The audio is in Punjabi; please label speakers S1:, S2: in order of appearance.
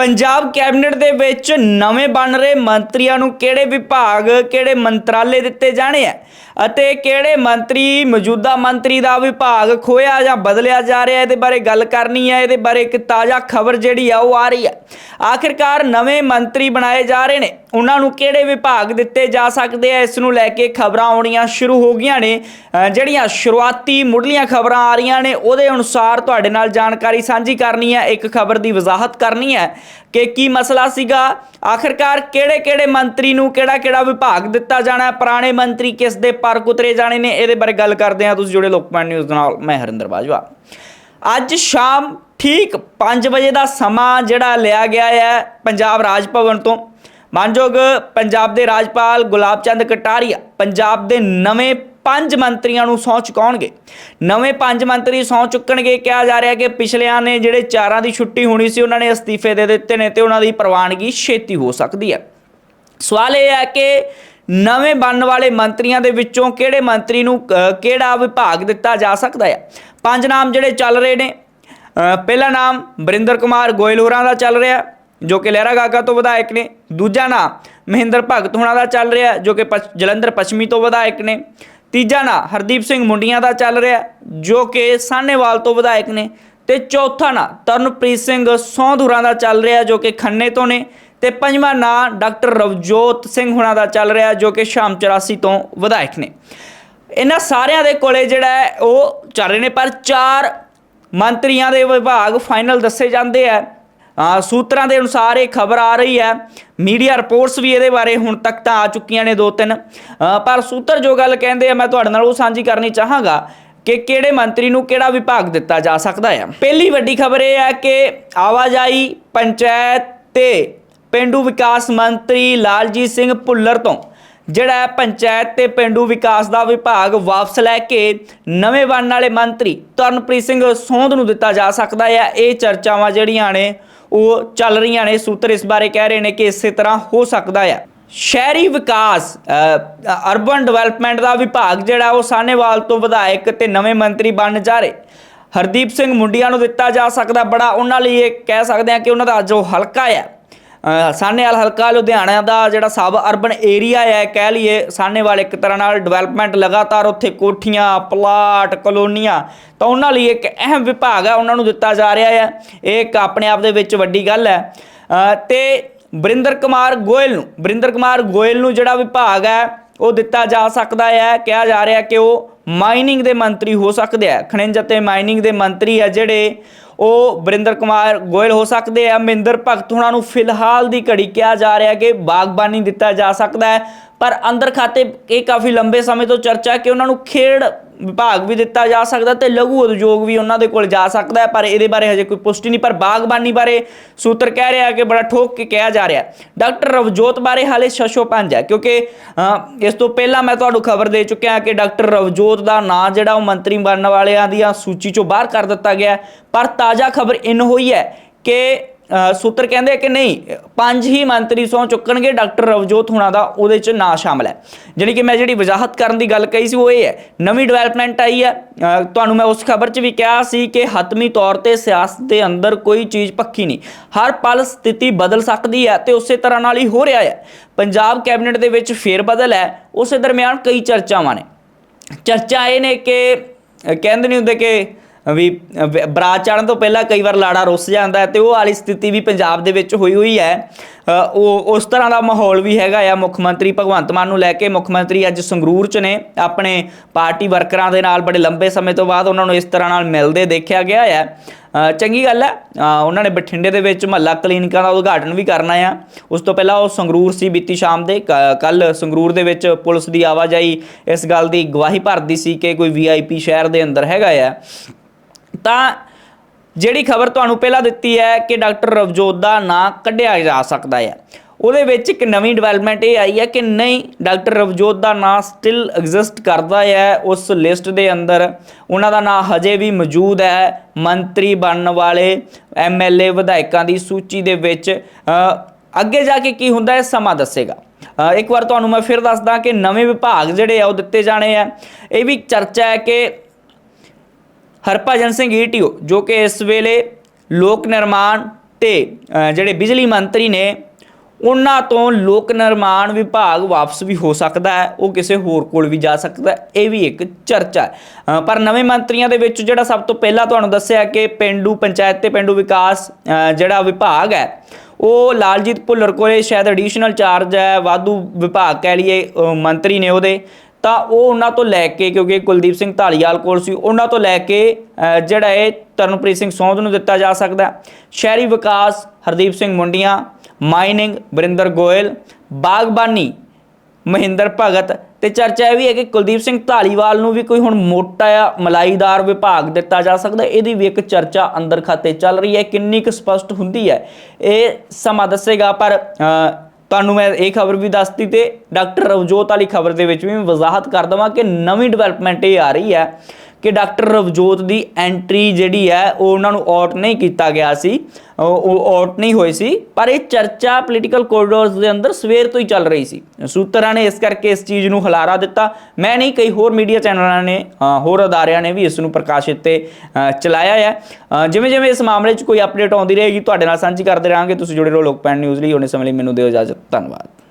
S1: ਪੰਜਾਬ ਕੈਬਨਿਟ ਦੇ ਵਿੱਚ ਨਵੇਂ ਬਣ ਰਹੇ ਮੰਤਰੀਆਂ ਨੂੰ ਕਿਹੜੇ ਵਿਭਾਗ, ਕਿਹੜੇ ਮੰਤਰਾਲੇ ਦਿੱਤੇ ਜਾਣੇ ਆ? ਅਤੇ ਕਿਹੜੇ ਮੰਤਰੀ, ਮੌਜੂਦਾ ਮੰਤਰੀ ਦਾ ਵਿਭਾਗ ਖੋਇਆ ਜਾਂ ਬਦਲਿਆ ਜਾ ਰਿਹਾ? ਇਹਦੇ ਬਾਰੇ ਗੱਲ ਕਰਨੀ ਹੈ ਇਹਦੇ ਬਾਰੇ ਇੱਕ ਤਾਜ਼ਾ ਖਬਰ ਜਿਹੜੀ ਆ, ਉਹ ਆ ਰਹੀ ਹੈ ਆਖਿਰਕਾਰ ਨਵੇਂ ਮੰਤਰੀ ਬਣਾਏ ਜਾ ਰਹੇ ਨੇ। ਉਹਨਾਂ ਨੂੰ ਕਿਹੜੇ ਵਿਭਾਗ ਦਿੱਤੇ ਜਾ ਸਕਦੇ ਆ? ਇਸ ਨੂੰ ਲੈ ਕੇ ਖਬਰਾਂ ਆਉਣੀਆਂ ਸ਼ੁਰੂ ਹੋ ਗਈਆਂ ਨੇ। ਜਿਹੜੀਆਂ ਸ਼ੁਰੂਆਤੀ ਮੁੱਢਲੀਆਂ ਖਬਰਾਂ ਆ ਰਹੀਆਂ ਨੇ, ਉਹਦੇ ਅਨੁਸਾਰ ਤੁਹਾਡੇ ਨਾਲ ਜਾਣਕਾਰੀ ਸਾਂਝੀ ਕਰਨੀ ਹੈ ਇੱਕ ਖਬਰ ਦੀ ਵਜ਼ਾਹਤ ਕਰਨੀ ਹੈ ਕਿ ਕੀ ਮਸਲਾ ਸੀਗਾ? ਆਖਿਰਕਾਰ ਕਿਹੜੇ-ਕਿਹੜੇ ਮੰਤਰੀ ਨੂੰ ਕਿਹੜਾ-ਕਿਹੜਾ ਵਿਭਾਗ ਦਿੱਤਾ ਜਾਣਾ ਹੈ? ਪੁਰਾਣੇ ਮੰਤਰੀ ਕਿਸ ਦੇ ਪਰ ਕੁਤਰੇ ਜਾਣੇ ਨੇ? ਇਹਦੇ ਬਾਰੇ ਗੱਲ ਕਰਦੇ ਹਾਂ। ਤੁਸੀਂ ਜੁੜੇ ਲੋਕਪਾਲ ਨਿਊਜ਼ ਨਾਲ। ਮੈਂ ਹਰਿੰਦਰ ਬਾਜਵਾ। ਅੱਜ ਸ਼ਾਮ ਠੀਕ 5 ਵਜੇ ਦਾ ਸਮਾਂ ਜਿਹੜਾ ਲਿਆ ਗਿਆ ਹੈ ਪੰਜਾਬ ਰਾਜ ਭਵਨ ਤੋਂ। ਮਾਨਯੋਗ ਪੰਜਾਬ ਦੇ ਰਾਜਪਾਲ ਗੁਲਾਬ ਚੰਦ ਕਟਾਰੀਆ, ਪੰਜਾਬ ਦੇ ਨਵੇਂ ਪੰਜ ਮੰਤਰੀਆਂ ਨੂੰ ਸਹੁੰ ਚੁਕਾਉਣਗੇ। ਨਵੇਂ ਪੰਜ ਮੰਤਰੀ ਸਹੁੰ ਚੁੱਕਣਗੇ, ਕਿਹਾ ਜਾ ਰਿਹਾ ਕਿ ਪਿਛਲਿਆਂ ਨੇ ਜਿਹੜੇ ਚਾਰਾਂ ਦੀ ਛੁੱਟੀ ਹੋਣੀ ਸੀ, ਉਹਨਾਂ ਨੇ ਅਸਤੀਫੇ ਦੇ ਦਿੱਤੇ ਨੇ ਤੇ ਉਹਨਾਂ ਦੀ ਪ੍ਰਵਾਨਗੀ ਛੇਤੀ ਹੋ ਸਕਦੀ ਹੈ। ਸਵਾਲ ਇਹ ਹੈ ਕਿ ਨਵੇਂ ਬਣਨ ਵਾਲੇ ਮੰਤਰੀਆਂ ਦੇ ਵਿੱਚੋਂ ਕਿਹੜੇ ਮੰਤਰੀ ਨੂੰ ਕਿਹੜਾ ਵਿਭਾਗ ਦਿੱਤਾ ਜਾ ਸਕਦਾ ਹੈ? ਪੰਜ ਨਾਮ ਜਿਹੜੇ ਚੱਲ ਰਹੇ ਨੇ। ਪਹਿਲਾ ਨਾਮ ਬਰਿੰਦਰ ਕੁਮਾਰ ਗੋਇਲ ਹੋਰਾਂ ਦਾ ਚੱਲ ਰਿਹਾ, ਜੋ ਕਿ ਲਹਿਰਾ ਗਾਗਾ ਤੋਂ ਵਿਧਾਇਕ ਨੇ। ਦੂਜਾ ਨਾਮ ਮਹਿੰਦਰ ਭਗਤ ਹੋਣਾ ਦਾ ਚੱਲ ਰਿਹਾ, ਜੋ ਕਿ ਪਛ- ਜਲੰਧਰ ਪੱਛਮੀ ਤੋਂ ਵਿਧਾਇਕ ਨੇ। ਤੀਜਾ ਨਾਂ ਹਰਦੀਪ ਸਿੰਘ ਮੁੰਡੀਆਂ ਦਾ ਚੱਲ ਰਿਹਾ ਜੋ ਕਿ ਸਾਹਨੇਵਾਲ ਤੋਂ ਵਿਧਾਇਕ ਨੇ। ਤੇ ਚੌਥਾ ਨਾਂ ਤਰਨਪ੍ਰੀਤ ਸਿੰਘ ਸੌਂਧੂਰਾਂ ਦਾ ਚੱਲ ਰਿਹਾ, ਜੋ ਕਿ ਖੰਨੇ ਤੋਂ ਨੇ। ਤੇ ਪੰਜਵਾਂ ਨਾਂ ਡਾਕਟਰ ਰਵਜੋਤ ਸਿੰਘ ਹੁਣਾਂ ਦਾ ਚੱਲ ਰਿਹਾ, ਜੋ ਕਿ ਸ਼ਾਮ 84 ਤੋਂ ਵਿਧਾਇਕ ਨੇ। ਇਹਨਾਂ ਸਾਰਿਆਂ ਦੇ ਕੋਲੇ ਜਿਹੜਾ ਹੈ, ਉਹ ਚੱਲ ਰਹੇ ਨੇ, ਪਰ ਚਾਰ ਮੰਤਰੀਆਂ ਦੇ ਵਿਭਾਗ ਫਾਈਨਲ ਦੱਸੇ ਜਾਂਦੇ ਆ ਆ। ਸੂਤਰਾਂ ਦੇ ਅਨੁਸਾਰ ਇਹ ਖਬਰ ਆ ਰਹੀ ਹੈ। ਮੀਡੀਆ ਰਿਪੋਰਟਸ ਵੀ ਇਹਦੇ ਬਾਰੇ ਹੁਣ ਤੱਕ ਤਾਂ ਆ ਚੁੱਕੀਆਂ ਨੇ ਦੋ ਤਿੰਨ। ਪਰ ਸੂਤਰ ਜੋ ਗੱਲ ਕਹਿੰਦੇ ਆ, ਮੈਂ ਤੁਹਾਡੇ ਨਾਲ ਉਹ ਸਾਂਝੀ ਕਰਨੀ ਚਾਹਾਂਗਾ ਕਿ ਕਿਹੜੇ ਮੰਤਰੀ ਨੂੰ ਕਿਹੜਾ ਵਿਭਾਗ ਦਿੱਤਾ ਜਾ ਸਕਦਾ ਹੈ ਪਹਿਲੀ ਵੱਡੀ ਖਬਰ ਇਹ ਹੈ ਕਿ ਆਵਾਜਾਈ ਪੰਚਾਇਤ ਤੇ ਪਿੰਡੂ ਵਿਕਾਸ ਮੰਤਰੀ ਲਾਲਜੀਤ ਸਿੰਘ ਭੁੱਲਰ ਤੋਂ ਜਿਹੜਾ ਪੰਚਾਇਤ ਤੇ ਪਿੰਡੂ ਵਿਕਾਸ ਦਾ ਵਿਭਾਗ ਵਾਪਸ ਲੈ ਕੇ ਨਵੇਂ ਬਣਨ ਵਾਲੇ ਮੰਤਰੀ ਤਰਨਪ੍ਰੀਤ ਸਿੰਘ ਸੋਂਧ ਨੂੰ ਦਿੱਤਾ ਜਾ ਸਕਦਾ ਹੈ। ਇਹ ਚਰਚਾਵਾਂ ਜਿਹੜੀਆਂ ਨੇ, ਉਹ ਚੱਲ ਰਹੀਆਂ ਨੇ। ਸੂਤਰ ਇਸ ਬਾਰੇ ਕਹਿ ਰਹੇ ਨੇ ਕਿ ਇਸੇ ਤਰ੍ਹਾਂ ਹੋ ਸਕਦਾ ਹੈ। ਸ਼ਹਿਰੀ ਵਿਕਾਸ ਅਰਬਨ ਡਿਵੈਲਪਮੈਂਟ ਦਾ ਵਿਭਾਗ ਜਿਹੜਾ, ਉਹ ਸਾਹਨੇਵਾਲ ਤੋਂ ਵਿਧਾਇਕ ਤੇ ਨਵੇਂ ਮੰਤਰੀ ਬਣ ਜਾ ਰਹੇ। ਹਰਦੀਪ ਸਿੰਘ ਮੁੰਡੀਆਂ ਨੂੰ ਦਿੱਤਾ ਜਾ ਸਕਦਾ ਬੜਾ। ਉਹਨਾਂ ਲਈ ਇਹ ਕਹਿ ਸਕਦੇ ਆ ਕਿ ਉਹਨਾਂ ਦਾ ਜੋ ਹਲਕਾ ਹੈ ਸਾਨੇਵਾਲ ਹਲਕਾ ਲੁਧਿਆਣਾ ਦਾ ਜਿਹੜਾ ਸਬ ਅਰਬਨ ਏਰੀਆ ਹੈ, ਕਹਿ ਲਈਏ ਸਾਨੇਵਾਲ ਇੱਕ ਤਰ੍ਹਾਂ ਨਾਲ ਡਿਵੈਲਪਮੈਂਟ ਲਗਾਤਾਰ ਉੱਥੇ ਕੋਠੀਆਂ ਪਲਾਟ ਕਲੋਨੀਆਂ ਤਾਂ ਉਹਨਾਂ ਲਈ ਇੱਕ ਅਹਿਮ ਵਿਭਾਗ ਹੈ ਉਹਨਾਂ ਨੂੰ ਦਿੱਤਾ ਜਾ ਰਿਹਾ ਹੈ। ਇਹ ਇੱਕ ਆਪਣੇ ਆਪ ਦੇ ਵਿੱਚ ਵੱਡੀ ਗੱਲ ਹੈ। ਅਹ ਤੇ ਬਰਿੰਦਰ ਕੁਮਾਰ ਗੋਇਲ ਨੂੰ, ਬਰਿੰਦਰ ਕੁਮਾਰ ਗੋਇਲ ਨੂੰ ਜਿਹੜਾ ਵਿਭਾਗ ਹੈ, ਉਹ ਦਿੱਤਾ ਜਾ ਸਕਦਾ ਹੈ। ਕਿਹਾ ਜਾ ਰਿਹਾ ਕਿ ਉਹ ਮਾਈਨਿੰਗ ਦੇ ਮੰਤਰੀ ਹੋ ਸਕਦੇ ਆ ਖਣਿਜ ਅਤੇ ਮਾਈਨਿੰਗ ਦੇ ਮੰਤਰੀ ਆ ਜਿਹੜੇ ਉਹ ਬਰਿੰਦਰ ਕੁਮਾਰ ਗੋਇਲ ਹੋ ਸਕਦੇ ਆ। ਮਹਿੰਦਰ ਭਗਤ ਹੁਣਾਂ ਨੂੰ ਫਿਲਹਾਲ ਦੀ ਘੜੀ ਕਿਹਾ ਜਾ ਰਿਹਾ ਕਿ ਬਾਗਬਾਨੀ ਦਿੱਤਾ ਜਾ ਸਕਦਾ ਹੈ। ਪਰ ਅੰਦਰ ਖਾਤੇ ਇਹ ਕਾਫੀ ਲੰਬੇ ਸਮੇਂ ਤੋਂ ਚਰਚਾ ਕਿ ਉਹਨਾਂ ਨੂੰ ਖੇਡ ਵਿਭਾਗ ਵੀ ਦਿੱਤਾ ਜਾ ਸਕਦਾ ਤੇ ਲਘੂ ਉਦਯੋਗ ਵੀ ਉਹਨਾਂ ਦੇ ਕੋਲ ਜਾ ਸਕਦਾ ਹੈ, ਪਰ ਇਹਦੇ ਬਾਰੇ ਹਜੇ ਕੋਈ ਪੁਸ਼ਟੀ ਨਹੀਂ, ਪਰ ਬਾਗਬਾਨੀ ਬਾਰੇ ਸੂਤਰ ਕਹਿ ਰਿਹਾ ਕਿ ਬੜਾ ਠੋਕ ਕੇ ਕਿਹਾ ਜਾ ਰਿਹਾ ਡਾਕਟਰ ਰਵਜੋਤ ਬਾਰੇ ਹਾਲੇ ਸ਼ਸ਼ੋ ਪੰਜ ਹੈ, ਕਿਉਂਕਿ ਇਸ ਤੋਂ ਪਹਿਲਾਂ ਮੈਂ ਤੁਹਾਨੂੰ ਖਬਰ ਦੇ ਚੁੱਕਿਆ ਕਿ ਡਾਕਟਰ ਰਵਜੋਤ ਦਾ ਨਾਂ ਜਿਹੜਾ ਉਹ ਮੰਤਰੀ ਬਣਨ ਵਾਲਿਆਂ ਦੀਆਂ ਸੂਚੀ ਚੋਂ ਬਾਹਰ ਕਰ ਦਿੱਤਾ ਗਿਆ ਪਰ ਤਾਜ਼ਾ ਖਬਰ ਇਨ ਹੋਈ ਹੈ ਕਿ ਸੂਤਰ ਕਹਿੰਦੇ ਕਿ ਨਹੀਂ, ਪੰਜ ਹੀ ਮੰਤਰੀ ਸਹੁੰ ਚੁੱਕਣਗੇ ਡਾਕਟਰ ਰਵਜੋਤ ਹੁਣਾਂ ਦਾ, ਉਹਦੇ 'ਚ ਨਾਂ ਸ਼ਾਮਲ ਹੈ। ਜਿਹੜੀ ਕਿ ਮੈਂ ਜਿਹੜੀ ਵਜ਼ਾਹਤ ਕਰਨ ਦੀ ਗੱਲ ਕਹੀ ਸੀ, ਉਹ ਇਹ ਹੈ, ਨਵੀਂ ਡਿਵੈਲਪਮੈਂਟ ਆਈ ਹੈ। ਤੁਹਾਨੂੰ ਮੈਂ ਉਸ ਖਬਰ 'ਚ ਵੀ ਕਿਹਾ ਸੀ ਕਿ ਹਤਮੀ ਤੌਰ ਤੇ ਸਿਆਸਤ ਦੇ ਅੰਦਰ ਕੋਈ ਚੀਜ਼ ਪੱਕੀ ਨਹੀਂ। ਹਰ ਪਲ ਸਥਿਤੀ ਬਦਲ ਸਕਦੀ ਹੈ ਤੇ ਉਸੇ ਤਰ੍ਹਾਂ ਨਾਲ ਹੀ ਹੋ ਰਿਹਾ ਹੈ। ਪੰਜਾਬ ਕੈਬਨਿਟ ਦੇ ਵਿੱਚ ਫੇਰ ਬਦਲ ਹੈ, ਉਸੇ ਦਰਮਿਆਨ ਕਈ ਚਰਚਾਵਾਂ ਨੇ। ਚਰਚਾ ਇਹ ਨੇ ਕਿ ਕਹਿੰਦੇ ਨਹੀਂ ਹੁੰਦੇ ਕਿ ਵੀ ਬਰਾਤ ਚੜਨ ਤੋਂ ਪਹਿਲਾਂ ਕਈ ਵਾਰ ਲਾੜਾ ਰੁੱਸ ਜਾਂਦਾ ਹੈ ਤੇ ਉਹ ਵਾਲੀ ਸਥਿਤੀ ਵੀ ਪੰਜਾਬ ਦੇ ਵਿੱਚ ਹੋਈ ਹੋਈ ਹੈ। ਉਹ, ਉਸ ਤਰ੍ਹਾਂ ਦਾ ਮਾਹੌਲ ਵੀ ਹੈਗਾ ਆ। ਮੁੱਖ ਮੰਤਰੀ ਭਗਵੰਤ ਮਾਨ ਨੂੰ ਲੈ ਕੇ ਮੁੱਖ ਮੰਤਰੀ ਅੱਜ ਸੰਗਰੂਰ ਚ ਨੇ। ਆਪਣੇ ਪਾਰਟੀ ਵਰਕਰਾਂ ਦੇ ਨਾਲ ਬੜੇ ਲੰਬੇ ਸਮੇਂ ਤੋਂ ਬਾਅਦ ਉਹਨਾਂ ਨੂੰ ਇਸ ਤਰ੍ਹਾਂ ਨਾਲ ਮਿਲਦੇ ਦੇਖਿਆ ਗਿਆ ਹੈ ਚੰਗੀ ਗੱਲ ਹੈ। ਉਹਨਾਂ ਨੇ ਬਠਿੰਡੇ ਦੇ ਵਿੱਚ ਮਹੱਲਾ ਕਲੀਨਿਕਾਂ ਦਾ ਉਦਘਾਟਨ ਵੀ ਕਰਨਾ ਆ। ਉਸ ਤੋਂ ਪਹਿਲਾਂ ਉਹ ਸੰਗਰੂਰ ਸੀ ਬੀਤੀ ਸ਼ਾਮ ਦੇ। ਕੱਲ ਸੰਗਰੂਰ ਦੇ ਵਿੱਚ ਪੁਲਿਸ ਦੀ ਆਵਾਜਾਈ ਇਸ ਗੱਲ ਦੀ ਗਵਾਹੀ ਭਰਦੀ ਸੀ ਕਿ ਕੋਈ ਵੀਆਈਪੀ ਸ਼ਹਿਰ ਦੇ ਅੰਦਰ ਹੈਗਾ ਆ। ਤਾਂ ਜਿਹੜੀ ਖਬਰ ਤੁਹਾਨੂੰ ਪਹਿਲਾਂ ਦਿੱਤੀ ਹੈ ਕਿ ਡਾਕਟਰ ਰਵਜੋਤ ਦਾ ਨਾਂ ਕੱਢਿਆ ਜਾ ਸਕਦਾ ਹੈ। ਉਹਦੇ ਵਿੱਚ ਇੱਕ ਨਵੀਂ ਡਿਵੈਲਪਮੈਂਟ ਇਹ ਆਈ ਹੈ ਕਿ ਨਹੀਂ, ਡਾਕਟਰ ਰਵਜੋਤ ਦਾ ਨਾਂ ਸਟਿਲ ਐਗਜ਼ਿਸਟ ਕਰਦਾ ਹੈ। ਉਸ ਲਿਸਟ ਦੇ ਅੰਦਰ ਉਹਨਾਂ ਦਾ ਨਾਂ ਹਜੇ ਵੀ ਮੌਜੂਦ ਹੈ। ਮੰਤਰੀ ਬਣਨ ਵਾਲੇ ਐਮਐਲਏ ਵਿਧਾਇਕਾਂ ਦੀ ਸੂਚੀ ਦੇ ਵਿੱਚ ਅੱਗੇ ਜਾ ਕੇ ਕੀ ਹੁੰਦਾ ਹੈ, ਸਮਾਂ ਦੱਸੇਗਾ। ਇੱਕ ਵਾਰ ਤੁਹਾਨੂੰ ਮੈਂ ਫਿਰ ਦੱਸਦਾ ਕਿ ਨਵੇਂ ਵਿਭਾਗ ਜਿਹੜੇ ਆ ਉਹ ਦਿੱਤੇ ਜਾਣੇ ਆ। ਇਹ ਵੀ ਚਰਚਾ ਹੈ ਕਿ ਹਰਭਜਨ ਸਿੰਘ ਈਟੀਓ, ਜੋ ਕਿ ਇਸ ਵੇਲੇ ਲੋਕ ਨਿਰਮਾਣ ਤੇ ਜਿਹੜੇ ਬਿਜਲੀ ਮੰਤਰੀ ਨੇ, ਉਹਨਾਂ ਤੋਂ ਲੋਕ ਨਿਰਮਾਣ ਵਿਭਾਗ ਵਾਪਸ ਵੀ ਹੋ ਸਕਦਾ ਹੈ, ਉਹ ਕਿਸੇ ਹੋਰ ਕੋਲ ਵੀ ਜਾ ਸਕਦਾ ਇਹ ਵੀ ਇੱਕ ਚਰਚਾ ਹੈ। ਪਰ ਨਵੇਂ ਮੰਤਰੀਆਂ ਦੇ ਵਿੱਚ ਜਿਹੜਾ ਸਭ ਤੋਂ ਪਹਿਲਾਂ ਤੁਹਾਨੂੰ ਦੱਸਿਆ ਕਿ ਪਿੰਡੂ ਪੰਚਾਇਤ ਤੇ ਪਿੰਡੂ ਵਿਕਾਸ ਜਿਹੜਾ ਵਿਭਾਗ ਹੈ, ਉਹ ਲਾਲਜੀਤ ਭੁੱਲਰ ਕੋਲੇ ਸ਼ਾਇਦ ਐਡੀਸ਼ਨਲ ਚਾਰਜ ਹੈ, ਵਾਧੂ ਵਿਭਾਗ ਕਹਿ ਲਈਏ ਮੰਤਰੀ ਨੇ ਉਹਦੇ। ਤਾਂ ਉਹ ਉਹਨਾਂ ਤੋਂ ਲੈ ਕੇ, ਕਿਉਂਕਿ ਕੁਲਦੀਪ ਸਿੰਘ ਢਾਲੀਵਾਲ ਕੋਲ ਸੀ, ਉਹਨਾਂ ਤੋਂ ਲੈ ਕੇ ਜਿਹੜਾ ਇਹ ਤਰਨਪ੍ਰੀਤ ਸਿੰਘ ਸੌਂਧ ਨੂੰ ਦਿੱਤਾ ਜਾ ਸਕਦਾ ਸ਼ਹਿਰੀ ਵਿਕਾਸ, ਹਰਦੀਪ ਸਿੰਘ ਮੁੰਡੀਆਂ, ਮਾਈਨਿੰਗ ਬਰਿੰਦਰ ਗੋਇਲ, ਬਾਗਬਾਨੀ, ਮਹਿੰਦਰ ਭਗਤ ਤੇ ਚਰਚਾ ਇਹ ਵੀ ਹੈ ਕਿ ਕੁਲਦੀਪ ਸਿੰਘ ਢਾਲੀਵਾਲ ਨੂੰ ਵੀ ਕੋਈ ਹੁਣ ਮੋਟਾ ਆ ਮਲਾਈਦਾਰ ਵਿਭਾਗ ਦਿੱਤਾ ਜਾ ਸਕਦਾ ਇਹਦੀ ਵੀ ਇੱਕ ਚਰਚਾ ਅੰਦਰ ਖਾਤੇ ਚੱਲ ਰਹੀ ਹੈ। ਕਿੰਨੀ ਕੁ ਸਪਸ਼ਟ ਹੁੰਦੀ ਹੈ। ਇਹ ਸਮਾਂ ਦੱਸੇਗਾ, ਪਰ ਤੁਹਾਨੂੰ ਮੈਂ ਇਹ ਖਬਰ ਵੀ ਦੱਸਤੀ ਤੇ ਡਾਕਟਰ ਰਵਜੋਤ ਵਾਲੀ ਖਬਰ ਦੇ ਵਿੱਚ ਵੀ ਮੈਂ ਵਜ਼ਾਹਤ ਕਰ ਦਵਾਂ ਕਿ ਨਵੀਂ ਡਿਵੈਲਪਮੈਂਟ ਇਹ ਆ ਰਹੀ ਹੈ। ਕਿ ਡਾਕਟਰ ਰਵਜੋਤ ਦੀ ਐਂਟਰੀ ਜਿਹੜੀ ਹੈ, ਉਹ ਉਹਨਾਂ ਨੂੰ ਆਊਟ ਨਹੀਂ ਕੀਤਾ ਗਿਆ ਸੀ। ਉਹ- ਆਊਟ ਨਹੀਂ ਹੋਈ ਸੀ, ਪਰ ਇਹ ਚਰਚਾ ਪੋਲੀਟੀਕਲ ਕੋਰੀਡੋਰਸ ਦੇ ਅੰਦਰ ਸਵੇਰ ਤੋਂ ਹੀ ਚੱਲ ਰਹੀ ਸੀ। ਸੂਤਰਾਂ ਨੇ ਇਸ ਕਰਕੇ ਇਸ ਚੀਜ਼ ਨੂੰ ਹਲਾਰਾ ਦਿੱਤਾ। ਮੈਂ ਨਹੀਂ, ਕਈ ਹੋਰ ਮੀਡੀਆ ਚੈਨਲਾਂ ਨੇ ਹੋਰ ਅਦਾਰਿਆਂ ਨੇ ਵੀ ਇਸ ਨੂੰ ਪ੍ਰਕਾਸ਼ਿਤ ਤੇ ਚਲਾਇਆ ਹੈ। ਜਿਵੇਂ ਜਿਵੇਂ ਇਸ ਮਾਮਲੇ 'ਚ ਕੋਈ ਅਪਡੇਟ ਆਉਂਦੀ ਰਹੇਗੀ, ਤੁਹਾਡੇ ਨਾਲ ਸਾਂਝੀ ਕਰਦੇ ਰਹਾਂਗੇ। ਤੁਸੀਂ ਜੁੜੇ ਰਹੋ ਲੋਕਪੈਨ ਨਿਊਜ਼ ਲਈ। ਉਹਨੇ ਸਮੇਂ ਲਈ ਮੈਨੂੰ ਦਿਓ ਇਜਾਜ਼ਤ। ਧੰਨਵਾਦ।